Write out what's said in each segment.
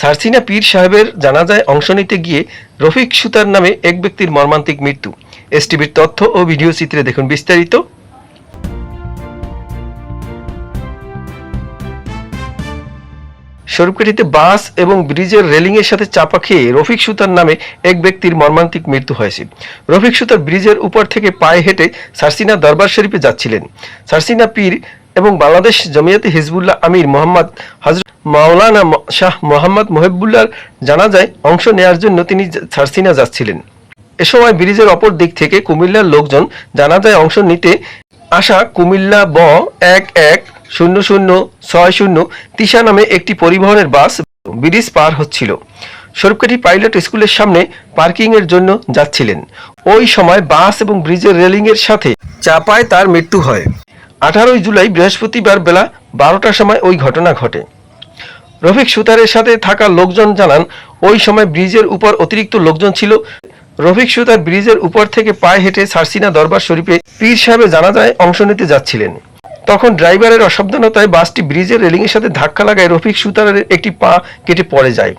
সারসিনা পীর সাহেবের জানাজায় অংশ নিতে গিয়ে রফিক সুতার নামে এক ব্যক্তির মর্মান্তিক মৃত্যু। এসটিভির তথ্য ও ভিডিও চিত্রে দেখুন বিস্তারিত। স্বরূপকাঠিতে বাস এবং ব্রিজের রেলিংয়ের সাথে চাপা খেয়ে রফিক সুতার নামে এক ব্যক্তির মর্মান্তিক মৃত্যু হয়েছে। রফিক সুতার ব্রিজের উপর থেকে পায়ে হেঁটে সারসিনা দরবার শরীফে যাচ্ছিলেন। সারসিনা পীর এবং বাংলাদেশ জমিয়তে হিজবুল্লাহ আমির মোহাম্মদ হজরত মাওলানা শাহ মোহাম্মদ মহিবুল্লাহর জানাজায় অংশ নেয়ার জন্য তিনি সারসিনা যাচ্ছিলেন। এ সময় ব্রিজের অপর দিক থেকে কুমিল্লার লোকজন জানাজায় অংশ নিতে আসা কুমিল্লা ব এক এক শূন্য শূন্য ছয় শূন্য তিশা নামে একটি পরিবহনের বাস ব্রিজ পার হচ্ছিল। স্বরূপকাঠি পাইলট স্কুলের সামনে পার্কিং এর জন্য যাচ্ছিলেন। ওই সময় বাস এবং ব্রিজের রেলিং এর সাথে চাপায় তার মৃত্যু হয়। আঠারোই জুলাই বৃহস্পতিবার বেলা বারোটার সময় ওই ঘটনা ঘটে। রফিক সুতারের সাথে থাকা লোকজন জানান, ওই সময় ব্রিজের উপর অতিরিক্ত লোকজন ছিল। রফিক সুতার ব্রিজের উপর থেকে পায়ে হেঁটে সারসিনা দরবার শরীফে পীর সাহেবের জানাজায় অংশ নিতে যাচ্ছিলেন। তখন ড্রাইভারের অসাবধানতায় বাসটি ব্রিজের রেলিংয়ের সাথে ধাক্কা লাগায় রফিক সুতারের একটি পা কেটে পড়ে যায়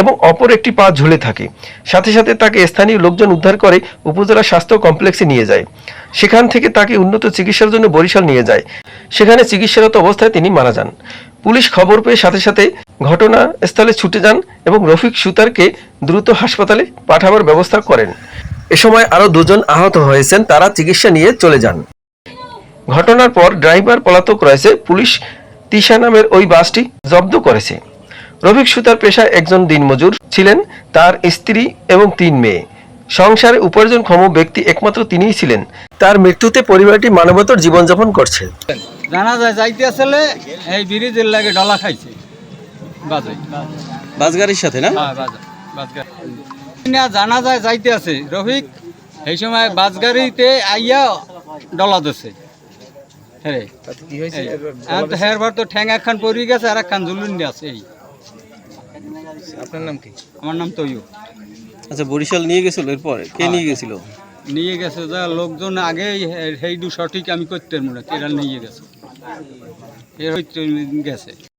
এবং অপর একটি পা ঝুলে থাকে। সাথে সাথে তাকে স্থানীয় লোকজন উদ্ধার করে উপজেলা স্বাস্থ্য কমপ্লেক্সে নিয়ে যায়। সেখান থেকে তাকে উন্নত চিকিৎসার জন্য বরিশাল নিয়ে যায়। সেখানে চিকিৎসারত অবস্থায় তিনি মারা যান। পুলিশ খবর পেয়ে সাথে সাথে ঘটনাস্থলে ছুটে যান এবং রফিক সুতারকে দ্রুত হাসপাতালে পাঠাবার ব্যবস্থা করেন। এ সময় আরও দুজন আহত হয়েছেন, তারা চিকিৎসা নিয়ে চলে যান। ঘটনার পর ড্রাইভার পলাতক রয়েছে, পুলিশ তিশা নামের ওই বাসটি জব্দ করেছে। রফিক সুতার পেশায় একজন দিনমজুর ছিলেন, তার স্ত্রী এবং তিন মেয়ে। সংসারে উপার্জনক্ষম ব্যক্তি একমাত্র তিনিই ছিলেন। তার মৃত্যুতে পরিবারটি মানবতর জীবনযাপন করছে। জানা যায়, যাইতে আসলে এই ব্রিজের লাগে ডলা খাইছে। বাজে বাস গাড়ির সাথে না? হ্যাঁ জানা যায় যাইতে আছে। রফিক এই সময় বাস গাড়িতে আইয়া ডলা দিছে। হ্যাঁ কি হয়েছে? হের বার তো ঠ্যাং একখান পড়ে গেছে আর একখান ঝুলুন আছে এই। আপনার নাম কি? আমার নাম তৈয়ব। আচ্ছা বরিশাল নিয়ে গেছিল এরপর? কে নিয়ে গেছিল? নিয়ে গেছে যা লোকজন আগে সেইটু সঠিক আমি করতে মনে এরা নিয়ে গেছে। এর গেছে।